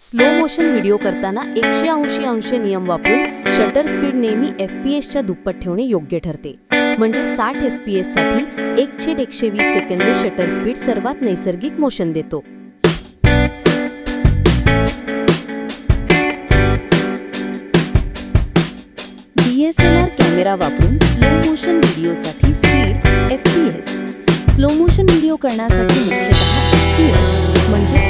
Slow motion video करताना एकशे ऐंशी अंश नियम वापरून शटर स्पीड नेहमी एफ पी एसच्या दुप्पट ठेवणे योग्य ठरते. म्हणजे साठ एफ पी एससाठी एक छेद एकशे वीस सेकंद शटर स्पीड सर्वात नैसर्गिक मोशन देतो. डीएसएलआर कॅमेरा वापरून स्लो मोशन व्हिडिओसाठी speed F P S slow motion video करण्यासाठी मुख्यतः एफ पी एस म्हणजे